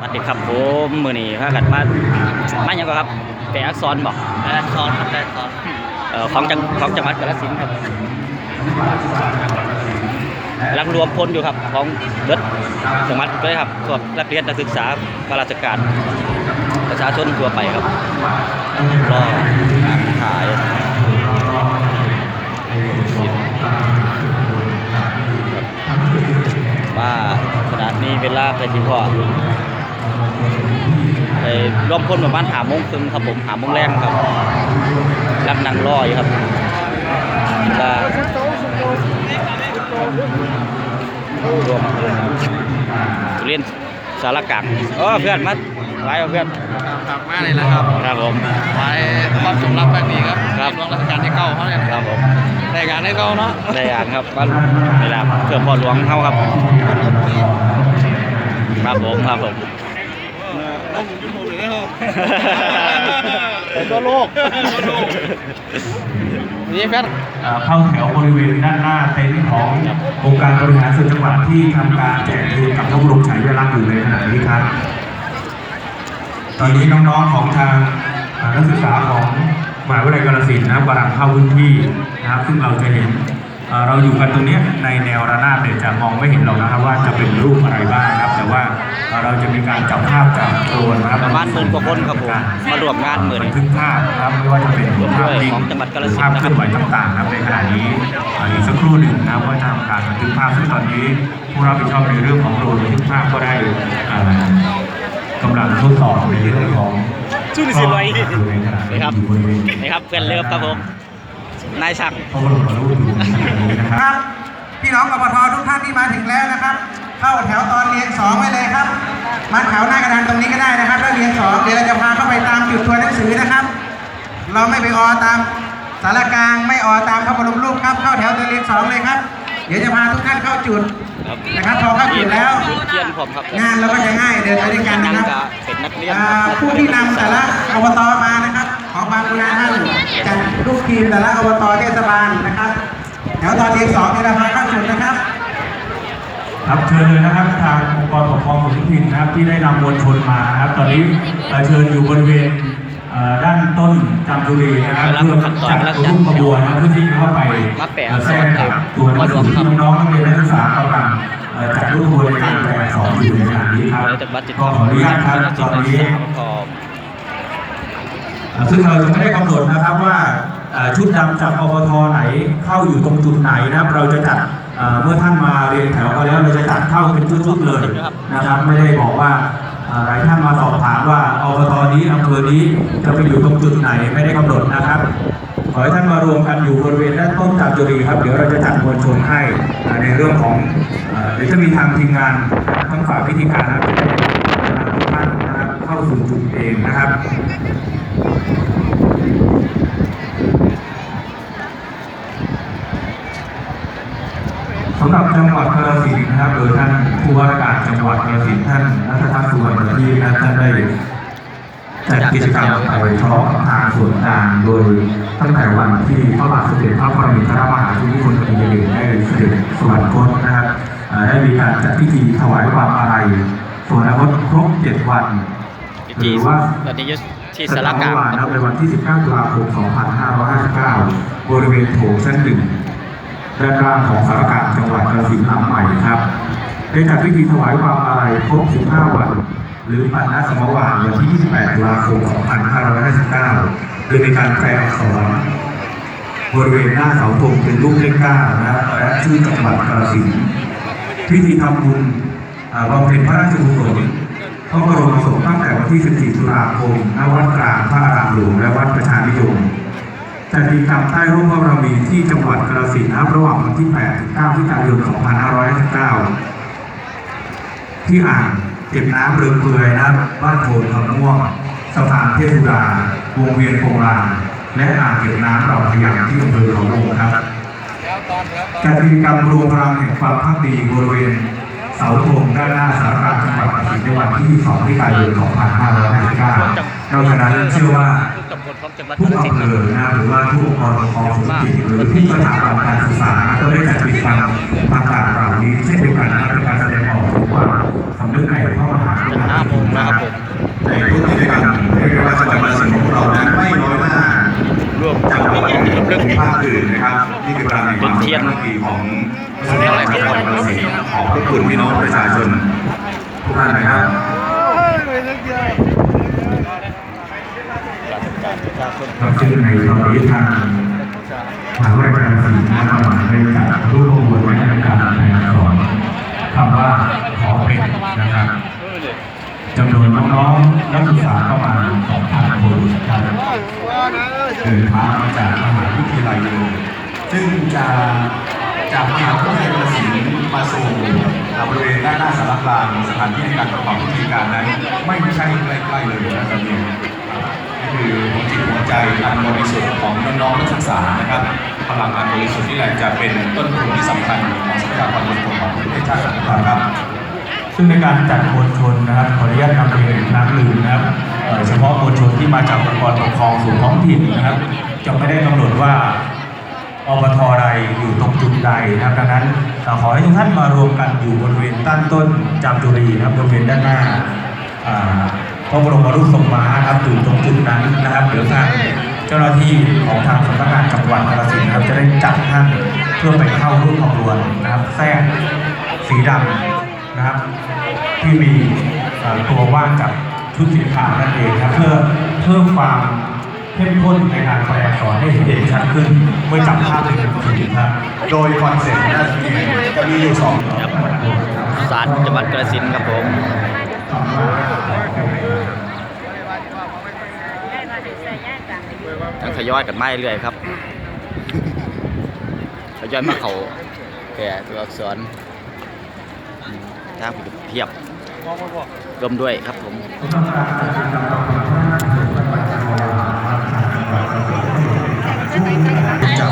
สวัสดีครับผมมือนี้พากันมามาอย่างก็ครับแปลอักษรบอกแปดซ้อนครับแปดซ้อนเอ่อของจังของจังหวัดกาฬสินธุ์ครับกำลังรวมพลอยู่ครับของเบิดจังหวัดเลยครับพวกนักเรียนนักศึกษาข้าราชการ ประชาชนทั่วไปครับรอการขายว่าขนาดนี้เวลาไปที่พ่อ ไปร่วมพลประมาณหาโมงครึ่งครับผมหาโมงแรงครับรักนั่งรออยู่ครับเวลารวมเรียนสารกลางเออเพื่อนมาไลฟ์เอาเพื่อนครับมากเลยนะครับ ครับผมไปความสมรับแบบนี้ครับครับหลวงรัชกาลที่เก้าเขาเนี่ยครับผมรายการให้เก้าเนาะได้อ่านครับว่าเวลาเพื่อพ่อหลวงเข้าครับ ครับผมครับผม ต้องหมุนยุบหมุนเลยครับตัวโลกนี่แฟนเอ่อเข้าแถวบริเวณด้านหน้าเต็นท์ขององค์การบริหารส่วนจังหวัดที่ทำการแจกทุนกับพระบรมฉายาลักษณ์อยู่ในขณะนี้ครับ ตอนนี้น้องๆของทางเอ่อนักศึกษาของมหาวิทยาลัยกาฬสินธุ์นะครับกำลังเข้าพื้นที่นะครับ ซึ่งเราจะเห็น เอ่อเราอยู่กันตรงเนี้ยในแนวระนาบเนี่ยจะมองไม่เห็นหรอกนะครับว่าจะเป็นรูปอะไรบ้างนะครับ แต่ว่าเอ่อเราจะมีการจับภาพจากโดรนนะครับประมาณหมื่นกว่าคนครับผมมาร่วมงานหมื่นบันทึกภาพนะครับไม่ว่าจะเป็นภาพนิ่งของจังหวัดกาฬสินธุ์ภาพนะเคครัลื่บอนไหวต่างๆนะครับในขณะนี้อ่าอีกสักครู่หนึ่งนะครับว่าจะทำการบันทึกภาพซึ่งตอนนี้ผู้รับผิดชอบในเรื่องของโดรนบันทึกภาพก็ได้อ่ากำลังทดสอบในเรื่องของสู้ดิสิไว้อยู่ในขณะนี้นี่ครับอยู่บริเวณนี่ครับเพื่อนเลิฟครับผม นายช่างพระบรมรูปอยู่ในขณะนี้นะคครับรับ พี่น้องกปททุกท่านที่มาถึงแล้วนะครับ เข้าแถวตอนเรียนสองไว้เลยครับ มาแถวหน้ากระดานตรงนี้ก็ได้นะครับ แล้วเรียนสองเดี๋ยวเราจะพาเข้าไปตามจุดตัวหนังสือนะครับ เราไม่ไปออตามสารกลางไม่ออตามพระบรมรูปครับ เข้าแถวตอนเรียนสองเลยครับ เดี๋ยวจะพาทุกท่านเข้าจุดครับนะครับพอเข้าจุดแล้วเทียนผมครับงานเราก็จะง่ายเดินไปด้วยกันนะครับเป็นนักเรียนอ่าผู้ที่นำแต่ละอบตมานะครับ ขอบางกุณาท่านจัดลูกทีมแต่ละอบตเทศบาลนะครับแถวตอนเรียนสองเนี่ยเราพาเข้าจุดนะครับครับเชิญเลยนะครับทางองค์กรปกครองส่วนท้องถิ่นนะครับที่ได้นำมวลชนมานะครับตอนนี้เอ่อเชิญอยู่บริเวณเอ่อด้านต้นจามจุรีนะครับกำลังเพื่อขั้นตอนจัดกำลังรูปขบวนนะครับเพื่อที่จะเข้าไปมาแปะเอ่อแทรกกับตัวหนังสือที่น้องๆนักเรียนนักศึกษากำลังเอ่อจัดรูปขบวนในการแปลสอนอยู่ในขณะนี้ครับแล้วแต่บัตรจิตก็ขออนุญาตครับตอนนี้ขอบ ซึ่งเราจะไม่ได้กำหนดนะครับว่าชุดดำจากอบทไหนเข้าอยู่ตรงจุดไหนนะครับเราจะจัดเมื่อท่านมาเรียนแถวกันแล้วเราจะจัดเข้าเป็นชุดๆเลยนะครับไม่ได้บอกว่าอ่อหลายท่านมาสอบถามว่าอบตนี้อำเภอนี้จะไปอยู่ตรงจุดไหนไม่ได้กำหนดนะครับขอให้ท่านมารวมกันอยู่บริเวณด้านต้นจามจุรีครับเดี๋ยวเราจะจัดมวลชนให้ในเรื่องของเอ่อเดี๋ยวจะมีทางทีมงานทั้งฝ่ายพิธีการนะครับทุกท่านนะครับเข้าสู่จุดเองนะครับ สำหรับจังหวัดกาฬสินธุ์นะครับโดยท่านผู้ว่าราชการจังหวัดกาฬสินธุ์ท่านนัททัศน์สุวรรณประทีปนะครับท่านได้จัดกิจกรรมไปพร้อมกับทางส่วนกลางโดยตั้งแต่วันที่พระบาทสมเด็จพระปรมินทรมหาภูมิพลอดุลยเดชได้เสด็จสวรรคตนะครับเอ่อได้มีการจัดพิธีถวายความอาลัยสวรรคตครบเจ็ดวันพิหธีรือว่าตอนนี้อยุที่สารกลางเมื่อวานคนะรับในวันที่ 19 ตุลาคม 2559 บริเวณโถงชั้นหนึ่ง ด้านล่างของสารกางจังหวัดกาฬสินธุ์หลังใหม่ครับได้จัดพิธีถวายความอาลัยครบ 15 วัน หรือปันนสมวานวันที่ 28ตุลาคม 2559 โดยมีการแปลอักษรบริเวณหน้าเสาธงเป็นรูปเลขเก้านะครับและชื่อจังหวัดกาฬสินธุ์พิธีทำบุญบำเพ็ญพระราชกุศลพระบรมศพตั้งแต่วันที่ 14 ตุลาคมณวัดกลางพระอารามหลวงและวัดประชานิยม จัดกิจกรรมใต้ร่มพระบรมีที่จังหวัดกาฬสินนะครับระหว่างวันที่8ถึง9พฤศจิกายน2559ที่อ่างเก็บน้ำเรือเปือยนะครับบ้านโพนคำม่วงสะพานเทพสุดาวงเวียนโปงลางและอ่างเก็บน้ำเราพยางที่อำเภอเขาวงครับจัดกิจกรรมรวมพลังแห่งความพักดีบริเวณเสาธงด้านหน้าสารกางจังหวัดกาฬสินในวันที่2พฤศจิกายน2559นอกจากนั้นเชื่อว่า จังหวัดทุกาฬสินอำธุ์เภอนะครับหรือว่าทุกองค์กรปกครองส่วนท้องถิ่นหรือทุกสถาบันการศึกษาก็ได้จัดกิจกรรมต่างๆเหล่านี้เช่นเดียวกันนะครับเป็นการแสดงออกถึงความสำนึกในพระมหากรุณาธิคุณนะครับในทุกกิจกรรมเรียกได้ว่าจังหวัดสินธุ์ของเรานั้นไม่น้อยหน้าร่วมจังหวัดของภูมิภาคอื่นนะครับนี่คือพลังแห่งความเทียนสามัคคีของสุดยอดในจังหวัดกาฬสินธุ์ขอบพระคุณพี่น้องประชาชนทุกท่านนะครับ ครับซึ่งในตอนนี้ทางมหาวิทยาลัยการศิลป์นะครับได้จัดรูปขบวนไว้ในการแสดงสอนคำว่าขอเป็นนะครับจำนวนน้องๆนักศึกษาประมาณ2,000คนครับเดินทางมาจากมหาวิทยาลัยเลยซึ่งจะจากมหาวิทยาลัยกาฬสินธุ์มาสู่บริเวณด้านหน้าสารกลางสถานที่ในการประกอบพิธีการนั้น ไม่ใช่ใกล้ๆเลยนะครับเนี่ย คือหัวจิตหัวใจอันบริสุทธิ์ของน้องๆนักศึกษานะครับพลังอันบริสุทธิ์นี่แหละจะเป็นต้นทุนที่สำคัญของทรัพยากรมนุษย์ของประเทศชาติของเราครับซึ่งในการจัดมวลชนนะครับขออนุญาตนำเรียนอีกครั้งหนึ่งนะครับเฉพาะมวลชนที่มาจากองค์กรปกครองส่วนท้องถิ่นนะครับ จะไม่ได้กำหนดว่าอบทใดอยู่ตรงจุดใดนะครับดังนั้นเราขอให้ทุกท่านมารวมกันอยู่บริเวณต้นต้นจามจุรีนะครับบริเวณด้านหน้า พระบรมรูปทรงม้าครับอยู่ตรงจุดนั้นนะครับเดี๋ยวทางเจ้าหน้าที่ของทางสำนักงานจังหวัดกาฬสินธุ์นะครับจะได้จัดท่านเพื่อไปเข้าร่วมขบวนนะครับแทรกสีดำนะครับ ที่มีตัวว่างจากชุดสีขาวนั่นเองครับเพื่อเพิ่มความเข้มข้นในการแปลอักษรให้เห็นชัดขึ้น เมื่อจับภาพเป็นสีครับ โดยคอนเซ็ปต์น่าจะมีจะมีอยู่สองครับศาลจังหวัดกาฬสินธุ์ครับผม ยังทยอยกันมาเรื่อยๆครับทยอยมาเขาแก่ตัวอักษรทางเพียบรวมด้วยครับผม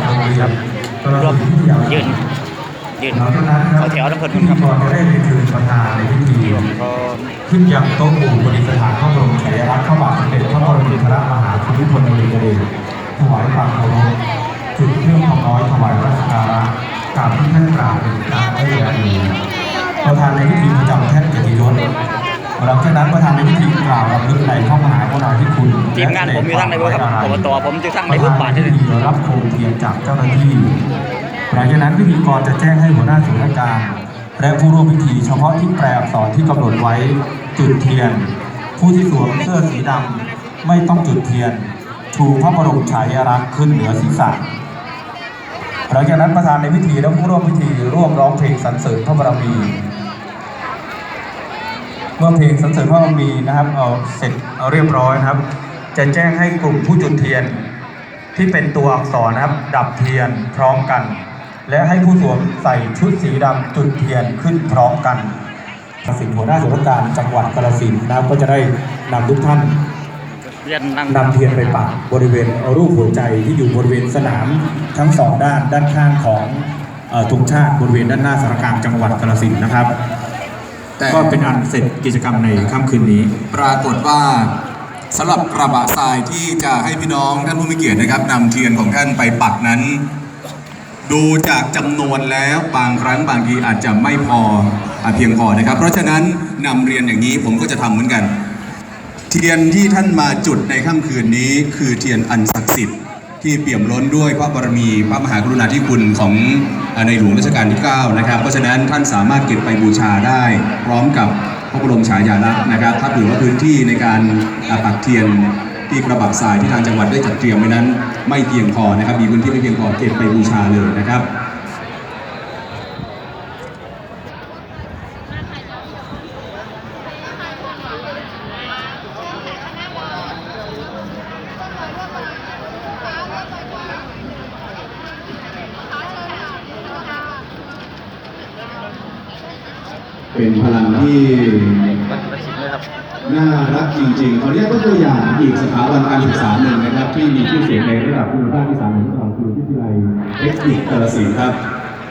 รงเรียนรวมยืนยืนเขาแถวน้ำเพลินครับรจะได้เรียนเชิญประธานในพิธีก็ ขึ้นยังโต๊ะหมู่บริสถานพระบรมฉายาลักษณ์พระบาทสมเด็จพระบรมราชมหาภูมิพลอดุลยเดชถวายความเคารพจุดเครื่องทองน้อยถวายราชการะตามที่ท่านกล่าวเป็นการให้เวลาดีประธานในพิธีประจำแท่นเกียรติยศหลังจากนั้นประธานในพิธีกล่าวรำลึกในพระมหากรุณาธิคุณทีมงานผมอยู่ทางในบ่ครับอบตผมอยู่ทางในประบุธานบาทในนี่พิธีรับโคมเทียนจากเจ้าหน้าที่หลังจากนั้นพิธีกรจะแจ้งให้หัวหน้าส่วนราชการ และผู้ร่วมพิธีเฉพาะที่แปลอักษรที่กำหนดไว้จุดเทียน ผู้ที่สวมเสื้อสีดำไม่ต้องจุดเทียน ชูพระบรมฉายาลักษณ์ขึ้นเหนือศีรษะหลังจากนั้นประธานในพิธีและผู้ร่วมพิธีร่วมร้องเพลงสรรเสริญพระบารมีเมื่อเพลงสรรเสริญพระบารมีนะครับเอาเสร็จเอาเรียบร้อยนะครับ จะแจ้งให้กลุ่มผู้จุดเทียนที่เป็นตัวอักษรนะครับ ดับเทียนพร้อมกัน และให้ผู้สวมใส่ชุดสีดำจุดเทียนขึ้นพร้อมกันกสินหัวหน้าส่วนราชการจังหวัดกาฬสินธุ์นะครับก็จะได้นำทุกท่านเรียนนั่งนำเทียนไปปักบริเวณรูปหัวใจที่อยู่บริเวณสนามทั้งสองด้านด้านข้างของเอ่อธงชาติบริเวณด้านหน้าสารกลางจังหวัดกาฬสินธุ์นะครับ แต่ก็เป็นอันเสร็จกิจกรรมในค่ำคืนนี้ ปรากฏว่าสำหรับกระบะทรายที่จะให้พี่น้องท่านผู้มีเกียรตินะครับนำเทียนของท่านไปปักนั้น ดูจากจำนวนแล้วบางครั้งบางทีอาจจะไม่พออาเพียงพอนะครับ เพราะฉะนั้นนำเรียนอย่างนี้ผมก็จะทำเหมือนกัน เทียนที่ท่านมาจุดในค่ำคืนนี้ คือเทียนอันศักดิ์สิทธิ์ที่เปี่ยมล้นด้วยพระบารมีพระมหากรุณาธิคุณของในหลวงรัชกาลที่ 9 นะครับ เพราะฉะนั้นท่านสามารถเก็บไปบูชาได้ พร้อมกับพระบรมฉายาลักษณ์นะครับ ถ้าเผื่อว่าพื้นที่ในการปักเทียน ที่กระบะทรายที่ทางจังหวัดได้จัดเตรียมไว้นั้น ไม่เพียงพอนะครับ มีพื้นที่ไม่เพียงพอเก็บไปบูชาเลยนะครับ เป็นพลังที่น่ารักจริงๆ ขออนุญาตยกตัวอย่างอีกสถาบันการศึกษาหนึ่งนะครับ ที่มีชื่อเสียงในระดับภูมิภาคที่สามของเราคือวิทยาลัยเทคนิคกาฬสินธุ์ครับ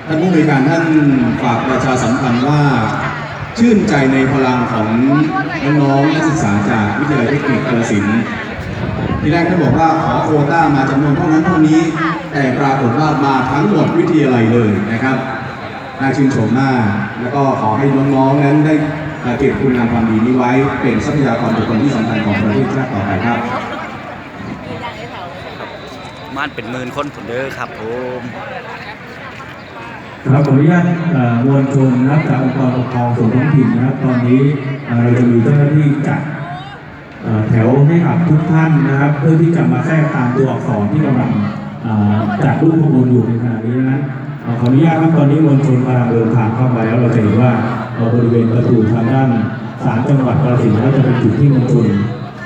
ท่านผู้บริการท่านฝากประชาสัมพันธ์ว่า ชื่นใจในพลังของน้องๆนักศึกษาจากวิทยาลัยเทคนิคกาฬสินธุ์ที่แรกท่านบอกว่าขอโควต้ามาจำนวนเท่านั้นเท่านี้ แต่ปรากฏว่ามาทั้งหมดวิทยาลัยเลยนะครับ น่าชื่นชมมาก แล้วก็ขอให้น้องๆนั้นได้เก็บคุณงามความดีนี้ไว้ เป็นทรัพยากรบุคคลที่สำคัญของประเทศชาติต่อไปครับม่านเป็นหมื่นคนผุนเด้อครับผมครับขออนุญาตมวลชนนะครับจากองค์กรปกครองส่วนท้องถิ่นนะครับ ตอนนี้เราจะมีเจ้าหน้าที่จัดแถวให้กับทุกท่านนะครับ เพื่อที่จะมาแทรกตามตัวอักษรที่กำลังจัดรูปขบวนอยู่ในขณะนี้นะ ขออนุญาตครับตอนนี้มวลชนกำลังเดินทางเข้ามาแล้วเราจะเห็นว่าบริเวณประตูทางด้านสามจังหวัดกาฬสินธุ์ก็จะเป็นจุดที่มวลชน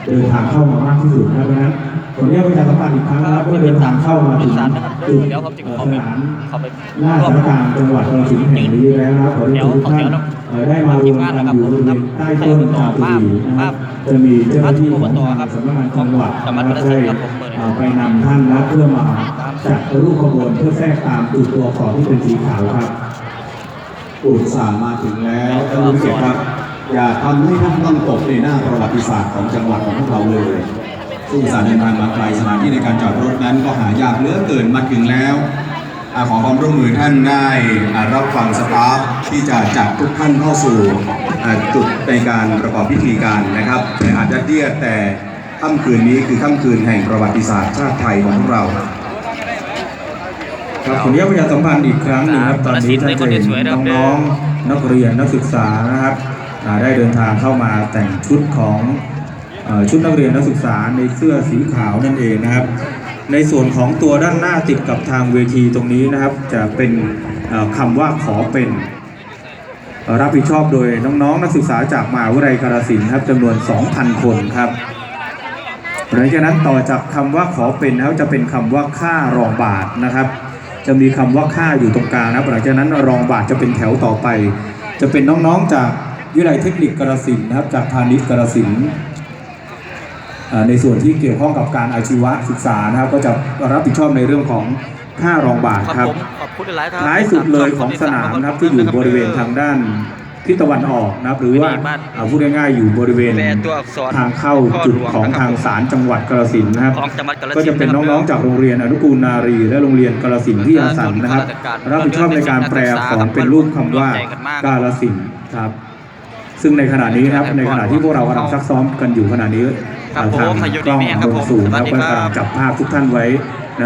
เดินทางเข้ามามากที่สุดนะครับเพราะฉะนั้น ขออนุญาตประชาสัมพันธ์อีกครั้งนะครับว่าเดินทางเข้ามาถึงจุดเดี๋ยวผมจะเอ่อขอสไปนามเข้าไปหน้าสารกลารจังหวัดกาฬสินธุ์แห่งนี้แล้วนะครับขอให้ทุกท่านเอ่อได้มารวมกันอยู่บริเวณใต้ต้นจามจุรีนะครับจะมีเจ้าหน้าที่ของทางสำนักงานจังหวัดนะครับได้เอ่อไปนำท่านนะเพื่อมาจัดรูปขบวนเพื่อแทรกตามจุดตัวอักษรที่เป็นสีขาวครับอุตส่าห์มาถึงแล้วท่านผู้เกียรติครับ อย่าทำให้ท่านต้องตกในหน้าประวัติศาสตร์ของจังหวัดของพวกเราเลย ซึ่งสารเดินทางมาไกลสถานที่ในการจอดรถนั้นก็หายากเหลือเกินมาถึงแล้วอาขอความร่วมมือท่านได้อ่ารับฟังสตาฟที่จะจัดทุกท่านเข้าสู่อ่าจุดในการประกอบพิธีการนะครับแต่อาจจะเดียดแต่ค่ำคืนนี้คือค่ำคืนแห่งประวัติศาสตร์ชาติไทยของพวกเราครับขออนุญาตประชาสัมพันธ์อีกครั้งหนึงครับตอนนี้ท่านจะเห็นน้องๆนักเรียนนักศึกษานะครับอ่าได้เดินทางเข้ามาแต่งชุดของเอ่อ ชุดนักเรียนนักศึกษาในเสื้อสีขาวนั่นเองนะครับ ในส่วนของตัวด้านหน้าติดกับทางเวทีตรงนี้นะครับ จะเป็นเอ่อคำว่าขอเป็นรับผิดชอบโดยน้องๆ นักศึกษาจากมหาวิทยาลัยกาฬสินครับจำนวน 2,000 คนครับหลังจากนั้นต่อจากคำว่าขอเป็นแล้วจะเป็นคำว่าค่ารองบาทนะครับ จะมีคำว่าค่าอยู่ตรงกลางนะครับหลังจากนั้นรองบาทจะเป็นแถวต่อไป จะเป็นน้องๆจากวิทยาลัยเทคนิคกาฬสินนะครับจากพาณิชย์กาฬสิน ในส่วนที่เกี่ยวข้องกับการอาชีวศึกษานะครับ ก็จะรับผิดชอบในเรื่องของค่ารองบาทครับครับผมขอบคุณหลายๆครับท้ายสุดเลยของสนามนะครับที่อยู่บริเวณทางด้านทิศตะวันออกนะครับ หรือว่าอ่าพูดง่ายๆอยู่บริเวณแปลตัวอักษรทางเข้าจุดของทางศาลจังหวัดกาฬสินธุ์นะครับของจังหวัดกาฬสินธุ์ก็จะเป็นน้องๆจากโรงเรียนอนุกูลนารี และโรงเรียนกาฬสินธุ์ที่อาสันนะครับรับผิดชอบในการแปลของเป็นรูปคำว่ากาฬสินธุ์ครับ ซึ่งในขณะนี้นะครับในขณะที่พวกเรากำลังซักซ้อมกันอยู่ขณะนี้ ครับผมทางพายุกล้องดีแม่ครับบผนมสูงสวัคสรับดีก็ครับกำลังจับภาพทุกท่านไว้